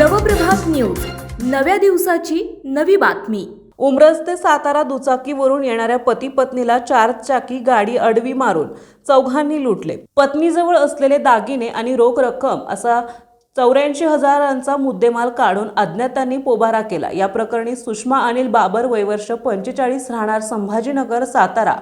नव्या दिवसाची नवी बातमी. उमरज ते सातारा दुचाकीवरून येणाऱ्या पती पत्नीला चार चाकी गाडी अडवी मारून चौघांनी लुटले. पत्नीजवळ असलेले दागिने आणि रोख रक्कम असा चौऱ्याऐंशी हजारांचा मुद्देमाल काढून अज्ञातांनी पोबारा केला. या प्रकरणी सुषमा अनिल बाबर वयवर्ष पंचेचाळीस राहणार संभाजीनगर सातारा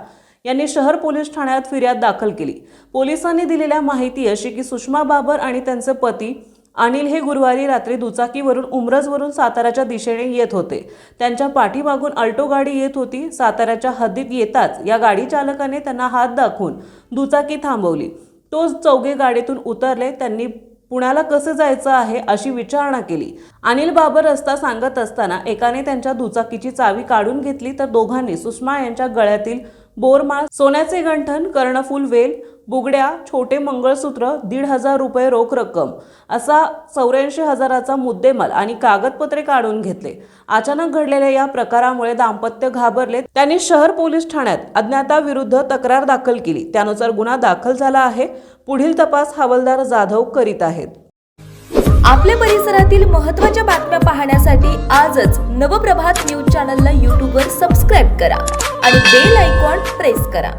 यांनी शहर पोलीस ठाण्यात फिर्याद दाखल केली. पोलिसांनी दिलेल्या माहिती अशी की सुषमा बाबर आणि त्यांचे पती अनिल हे गुरुवारी रात्री दुचाकीवरून उमरजवरून साताऱ्याच्या दिशेने येत होते. त्यांच्या पाठीमागून अल्टो गाडी येत होती. साताऱ्याच्या हद्दीत येताच या गाडी चालकाने त्यांना हात दाखवून दुचाकी थांबवली. तो चौघे गाडीतून उतरले. त्यांनी पुण्याला कसं जायचं आहे? अशी विचारणा केली. अनिल बाबर रस्ता सांगत असताना एकाने त्यांच्या दुचाकीची चावी काढून घेतली. तर दोघांनी सुषमा यांच्या गळ्यातील बोरमाळ सोन्याचे गंठन कर्णफूल वेल बुगड्या छोटे मंगळसूत्र दीड हजार रुपये रोख रक्कम असा चौऱ्याऐंशी हजाराचा मुद्देमाल आणि कागदपत्रे काढून घेतले. अचानक घडलेल्या या प्रकारामुळे दाम्पत्य घाबरले. त्यांनी शहर पोलीस ठाण्यात अज्ञाताविरुद्ध तक्रार दाखल केली. त्यानुसार गुन्हा दाखल झाला आहे. पुढील तपास हवालदार जाधव करीत आहेत. आपल्या परिसरातील महत्त्वाच्या बातम्या पाहण्यासाठी आजच नवप्रभात न्यूज चॅनलला यूट्यूबवर सबस्क्राईब करा आणि बेल आयकॉन प्रेस करा.